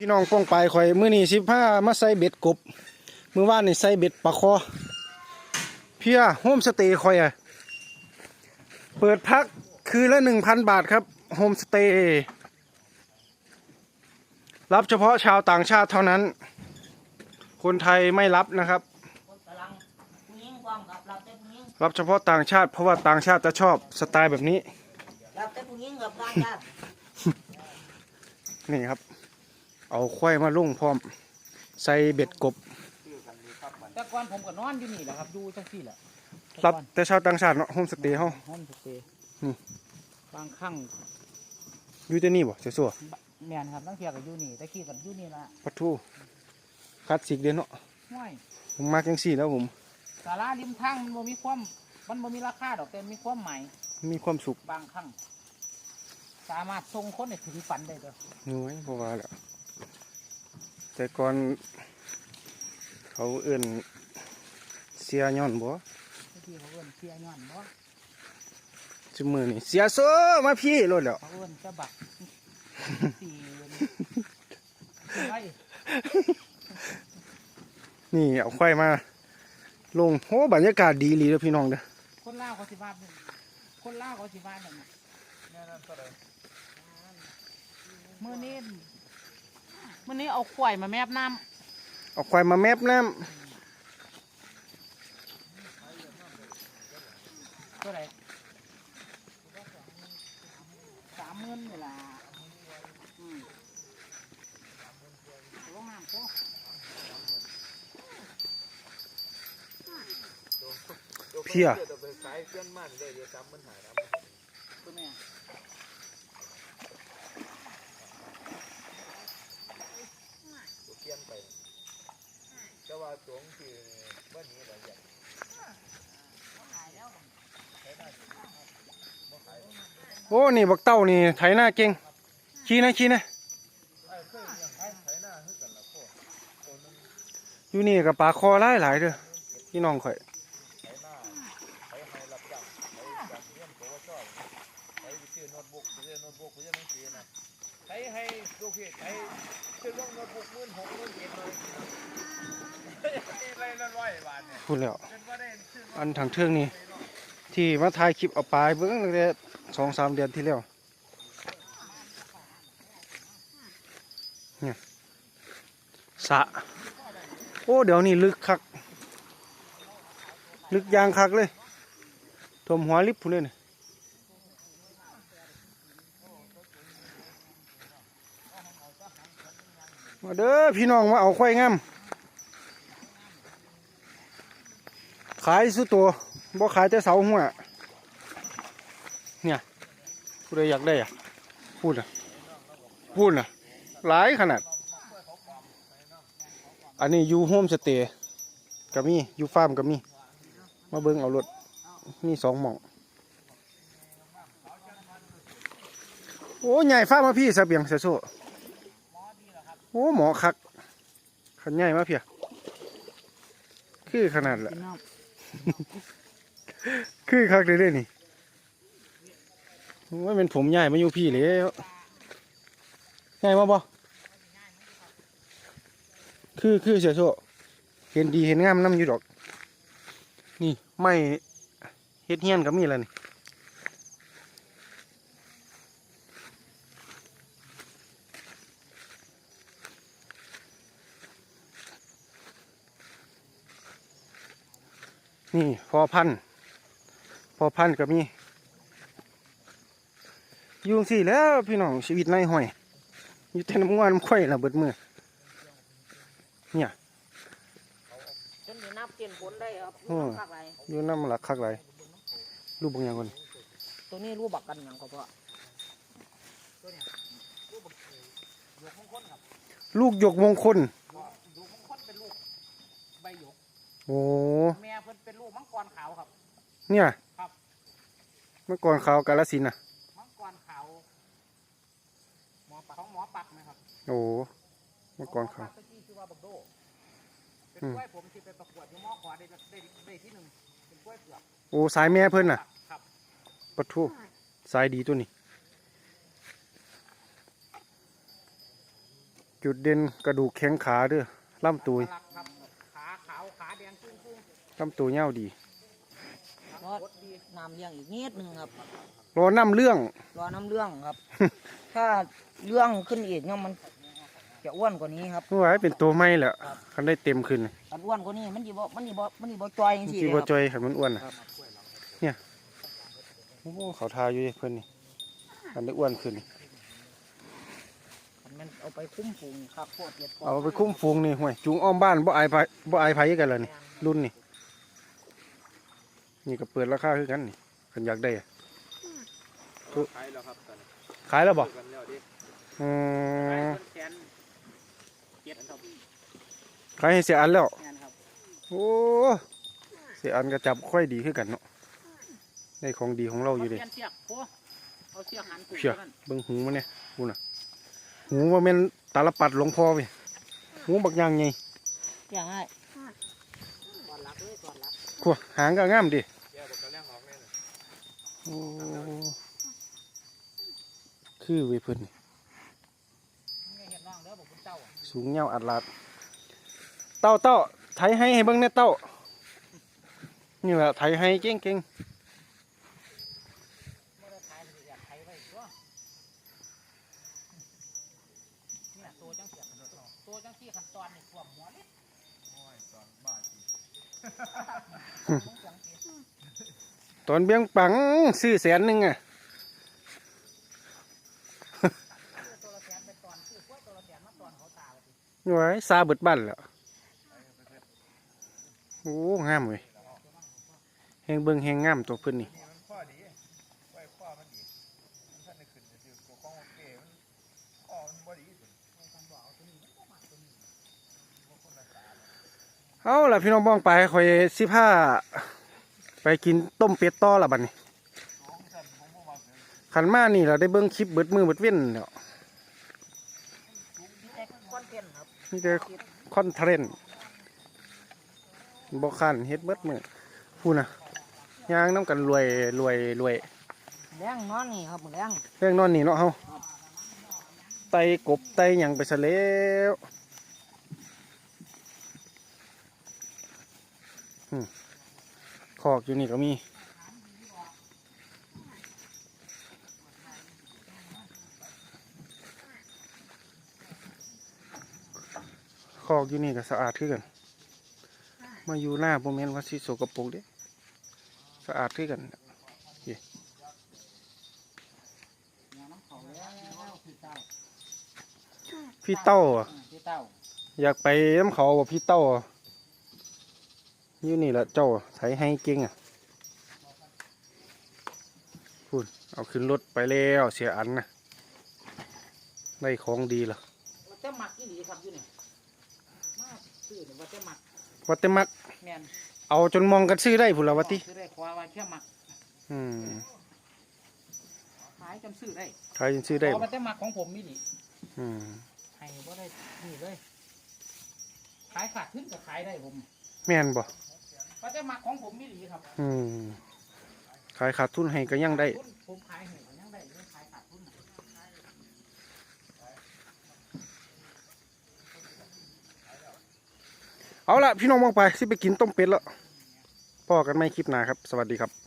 พี่น้องป้องไปข่อยมื้อนี้สิพามาใส่เบ็ดกบมื้อวานนี่ใส่เบ็ดปลาคอ เพียโฮมสเตย์ข่อยอะเปิดพักคืนละ1,000บาทครับโฮมสเตย์รับเฉพาะชาวต่างชาติเท่านั้น คนไทยไม่รับนะครับ รับเฉพาะต่างชาติเพราะว่าต่างชาติจะชอบสไตล์แบบนี้ นี่ครับ เอาควายมาลุ่งพร้อม ใส่เบ็ดกบ แต่ก่อนผมก็นอนอยู่นี่แหละครับอยู่จังซี่แหละรับแต่ชาวต่างชาติเนาะโฮมสเตย์เฮา ห้องสเตย์นี่ บางครั้งอยู่ที่นี่บ่สัวแม่นครับนั่งเที่ยวกับอยู่นี่แต่ขี้กันอยู่นี่ละๆปัทูคลาสสิกเด้เนาะห้วยผมมาจังซี่แล้วผม สาราริมทางมันบ่มีความมันบ่มีราคาดอกแต่มีความหมายมีความสุขบางครั้ง สามารถส่งคนให้ถึงฝันได้เด้อ น้อยเพราะว่าแหละ แต่ก่อนเขาเอื่นเสียย้อนบ่ที่เขาเอิ้นเสียย้อนบ่จุมือนี่เสียโซมาพี่รถแล้วเขาเอิ้นจะบักสี่ไอ้นี่เอาควายมา ลงโอ้บรรยากาศดีหลีเด้อพี่น้องเด้อคนลาวเขาสิว่าเป็นคนลาวเขาสิว่าแบบนี้มื้อนี้ มื้อนี้เอาข่วยมาแมบน้ำเอาควายมาแมบน้ตัวไหนสามหมื่นนี่ล่ะอืมลงน้ำก็ำเพีย ตัวแม่ สงคือวันนี้เราอยากโอ้นี่บักเต้านี่ไถหน้าเก่งขี้นะขี้นะอยู่นี่กับปลาคอหลายหลายเด้อพี่น้องข่อยใช้ให้ลูกพี่ใช้ซื้อลงโน้ตบุ๊กมื่นหกมื่นเจ็ดเลยไรละร้อยบาทเนี่ย พูดแล้วเป็นว่าได้ซื้ออันทางเทืองนี่ที่มาถ่ายคลิปเอาปลายเบิ้งตั้งแต่สองสามเดือนที่แล้วเนี่ยสระโอ้ เดี๋ยวนี้ลึกคัก ลึกยางคักเลยท่วมหัวลิบพูนเลยนี่มาเด้อพี่น้องมาเอาควายงาม ขายสุดตัวบ่ขายแต่เสาหัวเนี่ยผู้ใดอยากได้อะพูดอะพูดอะหลายขนาด อันนี้อยู่โฮมสเตย์ก็มีอยู่ฟาร์มก็มีมาเบิ่งเอารถมีสองหม่องโอ้ใหญ่ฟาร์มมาพี่เสเบียงเสยโซโอ้หมอคักขันใหญ่มาเพียคือขนาดแหละ คือคักเลยนี่ว่าเป็นผมใหญ่มาอยู่พี่แล้วใหญ่มาบ่คือคือเสียโชเห็นดีเห็นงามน้ำอยู่ดอก นี่ไม่เฮ็ดเฮียนก็มีแล้วนี่ นี่พอพันธุ์พอพันก็มีอยุงสี่แหล้วพี่น้องชีวิตในห้อยอยู่แต่น้ำงานน้ำข่อยละเบิดมือจนถึงนับเกณฑ์ผลได้ครับโอ้ภาคไรอยู่น้ำหลักคักไรรูปบางอย่างคนตัวนี้รู้บักกันอย่างก็เพราะลูกหยกมงคลลูกมังคนเป็นลูกใบหยก โอ้แม่เพิ่นเป็นลูกมังกรขาวครับ เนี่ยครับ เมื่อก่อนเขาวกาลสินธุ์น่ะ มังกรขาวหมอปักของหมอปักนะครับโอ้เมื่อก่อนเขาหมปักตะกี้ชื่อว่าบักโดเป็นอืม กล้วยผมที่ไปประกวดอยู่มอขวาได้ได้ได้ที่หนึ่งเป็นกล้วยเผือกโอ้สายแม่เพิ่นน่ะครับปะทูสายดีตัวนี้ จุดเด่นกระดูกแข้งขาเด้อลำตัวรักครับขาขาวขาแดงจุ้งจุ้ง ลำตัวเงาวดีรอน้ำเลี้ยงอีกนิดหนึงครับ รอน้ำเรื่อง รอน้ำเรื่องครับ ถ้าเรื่องขึ้นอีกเนี่ยมันจะอ้วนกว่านี้ครับเมื่อวานเป็นตัวไม่แหละคันได้เต็มขึ้นอันอ้วนกว่านี้มันดีบ่มันดีบ่มันดีบ่จอยจังซี่จีเลยบครับจอยขันมันอ้วนน่ะเนี่ยโอ้เขาทาอยู่เด้เพิ่นนี่คันได้อ้วนขึ้นนี่คันมันเอาไปคุ้มฝูงนี่ครับโคตรเด็ดเอาไปคุ้มฟูงนี่ห่วยจูงอ้อมบ้านบ่อายไผบ่อายไผกันแล้วนี่รุ่นนี่ นี่ก็เปิดราคาคือกันนี่คันอยากได้อะขายแล้วครับตอนนี้ขายแล้วบ่กันแล้วดิอืมแขนเจ็ดครับขายให้เสียอันแล้วแขนครับโอ้เสียอันก็จับค่อยดีขึ้นกันเนาะได้ของดีของเราอยู่เดิเปลี่ยนเสียกโอ้เอาเสียกหันผูกเชื่อท่านั้นเบิ่งหูมันเนี่ยหูน่ะหูว่าแม่นตาลปัดหลวงพ่อไปหูบักอยางไงอย่างง่ายก่อนรักเลยก่อนรักพวกหางก็งามดิ โอ้คือเวเพิ่นนี่ไม่เห็นน้องเด้อบอกคุณเจ้าอะสูงเงาวอัดลาดเต้าเต้าไถให้ให้เบิ่งแน่เต้านี่แหละไถให้เก่งเก่ง ตอนเบี้ยงปังซื้อแสนหนึ่งอะตัวละแสนเป็นตอนซื้อกล้วยตัวละแสนมาตอนเขาตาเลยนี่ไว้ซาเบิดบ้านแล้วโอ้งามเว้ยแหงเบิงแหงงามตัวเพิ่นนี่นี่มันข้อดีไว้ข้อมันดีมันท่านได้ขึ้นจะซื้อตัวของโอเคมันข้อมันบ่เอาล่ะพี่น้องบ้องไปคอยสิผ้า ไปกินต้มเป็ดต่อละบัดนี้ของท่านของบ่มาเกินขันมานี่เราได้เบิ่งคลิปเบิดมือเบิดเว้นแล้วมีแต่คอนเทนต์ครับนี่แต่คอนเทรนต์บ่คันเฮ็ดเบิดมือพูดนะย่างน้ำกันรวยรวยรวยแรงนอนนี่ครับแรงเรื่องนอนนี่เนาะเฮาไตกบไตหยังไปซะแล้วอืมค อกอยู่นี่ก็มีคอกอยู่นี่ก็สะอาดขึ้นกัน มาอยู่หน้าโมเมนว่าสิโสกปรกเด้สะอาดขึ้นกันเนี่ยน้ำเขาแล้วพี่เต้าพี่เต้าอะอืมพี่เต้าอยากไปน้ำเขาบ่พี่เต้าอะ อยู่นี่แหละเจ้าไถให้เก่งอะพูดเอาขึ้นรถไปแล้วเสียอันนะได้ของดีละว่าจะหมักยี่หลีครับอยู่เนี่ยมาซื้อเนี่ยว่าจะหมักวัดเตมักแม่นเอาจนมองกันซื้อได้พุ่นละวัติซื้อได้ควาว่าแค่หมักอืมขายจำซื้อได้ใครยังซื้อได้เพราะบ่ว่าจะหมักของผมนี่นี่อืมให้บ่ได้นี่เลยขายขาดขึ้นก็ขายได้ผม แม่นบ่ ว่าจะหมักของผมนี่ดีครับอืมขายขาดทุนให้ก็ยังได้ ผมขายให้ก็ยังได้เลยขายขาดทุนเอาละพี่น้องมองไปสิไปกินต้มเป็ดแล้วพ่อกันไม่คลิปหนาครับ สวัสดีครับ